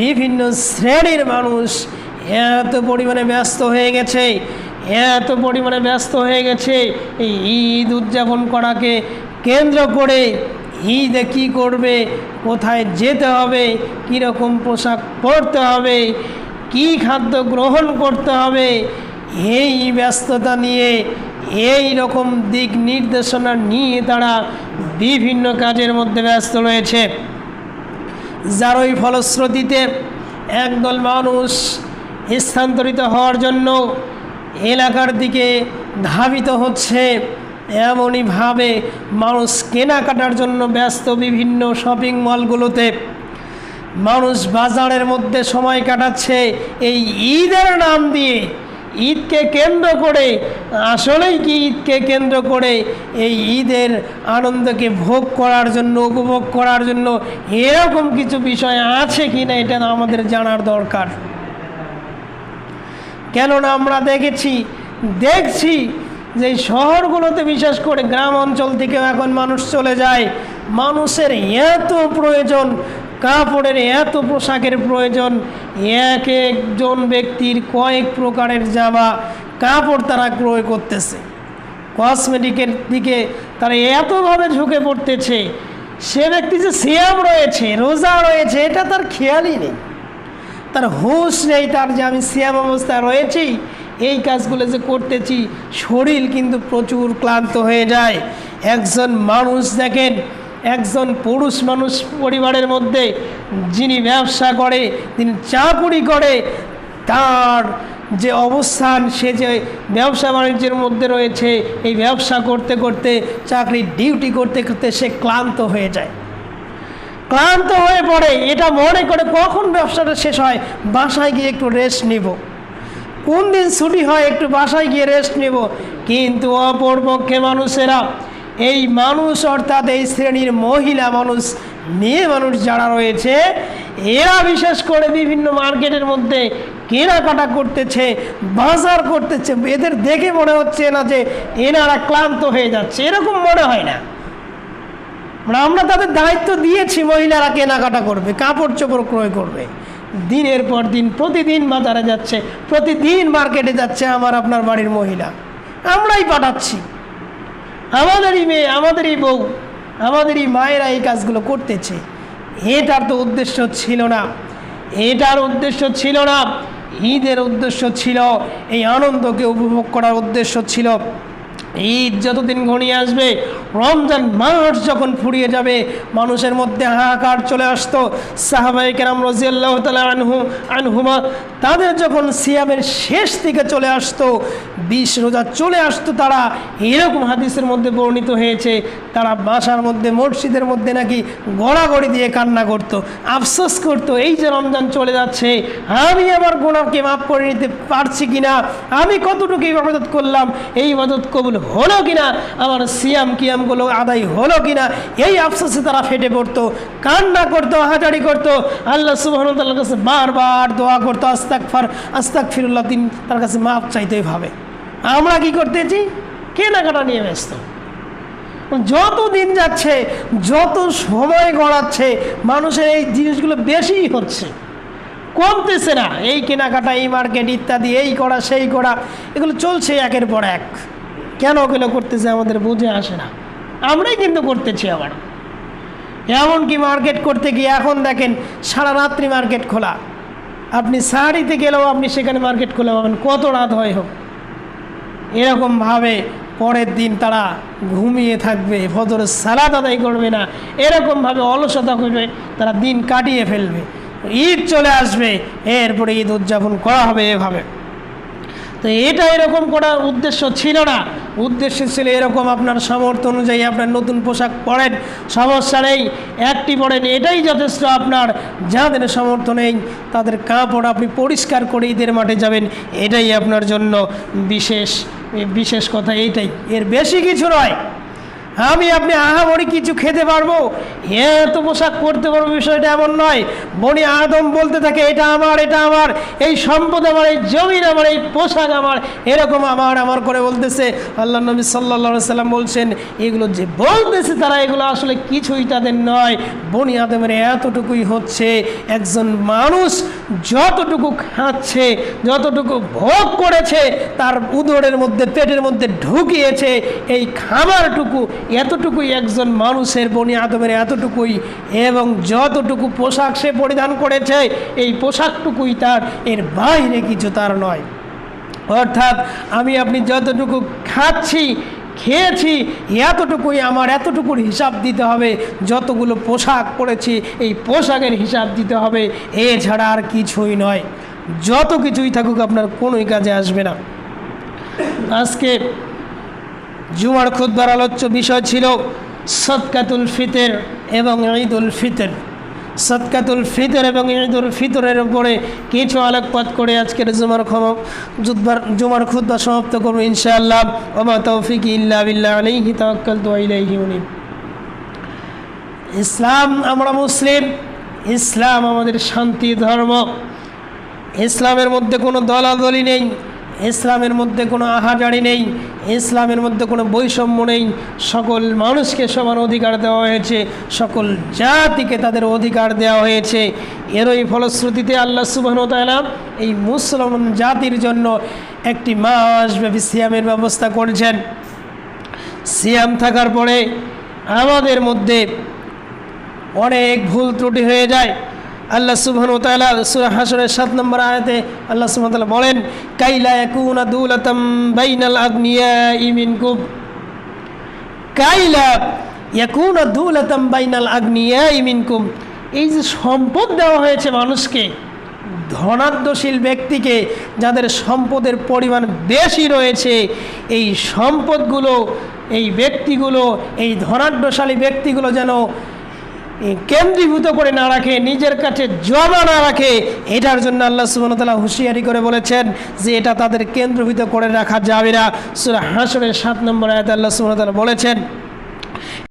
বিভিন্ন শ্রেণির মানুষ এত পরিমাণে ব্যস্ত হয়ে গেছে, এত পরিমাণে ব্যস্ত হয়ে গেছে, এই ঈদ উদযাপন করাকে কেন্দ্র করে ঈদে কী করবে, কোথায় যেতে হবে, কীরকম পোশাক পরতে হবে, কী খাদ্য গ্রহণ করতে হবে, এই ব্যস্ততা নিয়ে এই রকম দিক নির্দেশনা নিয়ে তারা বিভিন্ন কাজের মধ্যে ব্যস্ত রয়েছে। যার ওই ফলশ্রুতিতে একদল মানুষ স্থানান্তরিত হওয়ার জন্য এলাকার দিকে ধাবিত হচ্ছে, এমনইভাবে মানুষ কেনাকাটার জন্য ব্যস্ত বিভিন্ন শপিং মলগুলোতে। মানুষ বাজারের মধ্যে সময় কাটাচ্ছে এই ঈদের নাম দিয়ে। ঈদকে কেন্দ্র করে, আসলেই কি ঈদকে কেন্দ্র করে এই ঈদের আনন্দকে ভোগ করার জন্য, উপভোগ করার জন্য এরকম কিছু বিষয় আছে কি না এটা আমাদের জানার দরকার। কেননা আমরা দেখেছি, দেখছি যে শহরগুলোতে বিশেষ করে গ্রাম অঞ্চল থেকেও এখন মানুষ চলে যায়। মানুষের এত প্রয়োজন কাপড়ের এত পোশাকের প্রয়োজন, এক একজন ব্যক্তির কয়েক প্রকারের জামা কাপড় তারা ক্রয় করতেছে। কসমেটিকের দিকে তারা এতভাবে ঝুঁকে পড়তেছে, সে ব্যক্তি যে সিয়াম রয়েছে, রোজা রয়েছে, এটা তার খেয়ালই নেই। তার হুঁশ নেই তার যে আমি সিয়াম অবস্থায় রয়েছি, এই কাজগুলো যে করতেছি, শরীর কিন্তু প্রচুর ক্লান্ত হয়ে যায়। একজন মানুষ দেখেন একজন পুরুষ মানুষ পরিবারের মধ্যে যিনি ব্যবসা করে, তিনি চাকুরি করে, তার যে অবস্থান, সে যে ব্যবসা বাণিজ্যের মধ্যে রয়েছে, এই ব্যবসা করতে করতে চাকরির ডিউটি করতে করতে সে ক্লান্ত হয়ে যায়। ক্লান্ত হয়ে পড়ে, এটা মনে করে কখন ব্যবসাটা শেষ হয়? বাসায় গিয়ে একটু রেস্ট নিব। কোন দিন ছুটি হয়, একটু বাসায় গিয়ে রেস্ট নেব। কিন্তু অপর পক্ষে মানুষেরা এই মানুষ অর্থাৎ এই শ্রেণির মহিলা মানুষ, মেয়ে মানুষ যারা রয়েছে, এরা বিশেষ করে বিভিন্ন মার্কেটের মধ্যে কেনাকাটা করতেছে, বাজার করতেছে। এদের দেখে মনে হচ্ছে না যে এনারা ক্লান্ত হয়ে যাচ্ছে। এরকম মনে হয় না। মানে আমরা তাদের দায়িত্ব দিয়েছি, মহিলারা কেনাকাটা করবে, কাপড় চোপড় ক্রয় করবে। দিনের পর দিন, প্রতিদিন বাজারে যাচ্ছে, প্রতিদিন মার্কেটে যাচ্ছে আমার, আপনার বাড়ির মহিলা। আমরাই পাঠাচ্ছি। আমাদেরই মেয়ে, আমাদেরই বউ, আমাদেরই মায়েরা এই কাজগুলো করতেছে। এটার তো উদ্দেশ্য ছিল না। এটার উদ্দেশ্য ছিল না। ঈদের উদ্দেশ্য ছিল, এই আনন্দকে উপভোগ করার উদ্দেশ্য ছিল। ঈদ যতদিন ঘনিয়ে আসবে, রমজান মাস যখন ফুরিয়ে যাবে, মানুষের মধ্যে হাহাকার চলে আসতো। সাহাবাই কেরাম রাজিয়াল্লাহ তালা আনহু, আনহুমা, তাদের যখন সিয়ামের শেষ দিকে চলে আসতো, বিশ রোজা চলে আসতো তারা, এরকম হাদিসের মধ্যে বর্ণিত হয়েছে, তারা বাসার মধ্যে, মসজিদের মধ্যে নাকি গড়াগড়ি দিয়ে কান্না করতো, আফসোস করতো, এই যে রমজান চলে যাচ্ছে, আমি আমার গোনাকে মাফ করে নিতে পারছি কিনা? আমি কতটুকু ইবাদত করলাম? এই ইবাদত কবুল হলো কিনা, আমার সিয়াম কিয়ামগুলো আদায় হলো কিনা, এই আফসোসে তারা ফেটে পড়তো, কান্না করতো হাজারি করতো। আল্লাহ সুবাহতাল্লার কাছে বারবার দোয়া করতো আস্তাক ফার আস্তাক ফিরুল্লাহ দিন তার কাছে মাফ চাইতে ভাবে আমরা কি করতেছি? কেনাকাটা নিয়ে ব্যস্ত। যত দিন যাচ্ছে, যত সময় গড়াচ্ছে, মানুষের এই জিনিসগুলো বেশিই হচ্ছে। কমতেছে না, এই কেনাকাটা, এই মার্কেট ইত্যাদি, এই করা, সেই করা, এগুলো চলছে একের পর এক। কেন ওগুলো করতেছে আমাদের বুঝে আসে না। আমরাই কিন্তু করতেছি আবার। এমনকি মার্কেট করতে গিয়ে এখন দেখেন সারা রাত্রি মার্কেট খোলা। আপনি সাহারিতে গেলেও আপনি সেখানে মার্কেট খুলে পাবেন, কত রাত হয় হোক। এরকমভাবে পরের দিন তারা ঘুমিয়ে থাকবে, ফজরের সালাদ আদায় করবে না এরকমভাবে অলসতা করবে, তারা দিন কাটিয়ে ফেলবে। ঈদ চলে আসবে, এরপরে ঈদ উদযাপন করা হবে এভাবে। তো এটা এরকম করার উদ্দেশ্য ছিল না। উদ্দেশ্য ছিল এরকম আপনার সামর্থ্য অনুযায়ী আপনার নতুন পোশাক পরেন। সমস্যা নেই, একটি পরেন, এটাই যথেষ্ট আপনার। যাদের সামর্থ্য নেই, তাদের কাপড় আপনি পরিষ্কার করে ঈদের মাঠে যাবেন, এটাই আপনার জন্য বিশেষ বিশেষ কথা এইটাই এর বেশি কিছু নয়। আমি, আপনি আহামরি কিছু খেতে পারব? এত পোশাক পরতে পারব, বিষয়টা এমন নয়। বনি আদম বলতে থাকে, এটা আমার এটা আমার। এই সম্পদ আমার, এই জমিন আমার, এই পোশাক আমার। এরকম আমার আমার করে বলতেছে। আল্লাহ নবী সাল্লা সাল্লাম বলছেন, এগুলো যে বলতেছে তারা, এগুলো আসলে কিছুই তাদের নয়। বনি আদমের এতটুকুই হচ্ছে, একজন মানুষ যতটুকু খাচ্ছে, যতটুকু ভোগ করেছে, তার উদরের মধ্যে, পেটের মধ্যে ঢুকিয়েছে, এই খাবারটুকু এতটুকুই একজন মানুষের বনি আদমের, এতটুকুই এবং যতটুকু পোশাক সে পরিধান করেছে, এই পোশাকটুকুই তার, এর বাইরে কিছু তার নয়। অর্থাৎ আমি আপনি যতটুকু খাচ্ছি, খেয়েছি, এতটুকুই আমার, এতটুকুর হিসাব দিতে হবে। যতগুলো পোশাক পরেছি, এই পোশাকের হিসাব দিতে হবে। এছাড়া আর কিছুই নয়। যত কিছুই থাকুক আপনার কোনোই কাজে আসবে না। আজকে জুমার খুদ্বার আলোচ্য বিষয় ছিল সৎকাতুল ফিতের এবং ঈদুল ফিতর। সৎকাতুল ফিতর এবং ঈদুল ফিতরের উপরে কিছু আলোকপাত করে আজকের জুমার জুদ্বার, জুমার খুদ্া সমাপ্ত করব ইনশাআল্লাহ। ওমা তৌফিক ইল্লা বিল্লাহ আলাইহি তাওয়াক্কালতু ওয়া ইলাইহি ইসলাম আমরা মুসলিম, ইসলাম আমাদের শান্তি ধর্ম। ইসলামের মধ্যে কোনো দলাদলি নেই। ইসলামের মধ্যে কোনো আহাজারি নেই, ইসলামের মধ্যে কোনো বৈষম্য নেই। সকল মানুষকে সমান অধিকার দেওয়া হয়েছে, সকল জাতিকে তাদের অধিকার দেওয়া হয়েছে। এরই ফলশ্রুতিতে আল্লাহ সুবাহতালা এই মুসলমান জাতির জন্য একটি মাসব্যাপী সিয়ামের ব্যবস্থা করেছেন। সিয়াম থাকার পরে আমাদের মধ্যে অনেক ভুল ত্রুটি হয়ে যায়। আল্লাহ সুবহান তাআলা সূরা হাসরের 7 নম্বর আয়াতে আল্লাহ সুবহান তাআলা বলেন কাইলা ইয়াকুনা দুলাতাম বাইনাল আগনিয়াই মিনকুম? কাইলা ইয়াকুনা দুলাতাম বাইনাল আগনিয়াই মিনকুম? এই যে সম্পদ দেওয়া হয়েছে মানুষকে ধনাঢ্যশীল ব্যক্তিকে যাদের সম্পদের পরিমাণ বেশি রয়েছে, এই সম্পদগুলো, এই ব্যক্তিগুলো, এই ধনাঢ্যশালী ব্যক্তিগুলো যেন কেন্দ্রীভূত করে না রাখে, নিজের কাছে জমা না রাখে, এটার জন্য আল্লাহ সুবনতালা হুঁশিয়ারি করে বলেছেন যে এটা তাদের কেন্দ্রভূত করে রাখা যাবে না। সুরা হাসরের সাত নম্বর আয়াত আল্লাহ সুবনতালা বলেছেন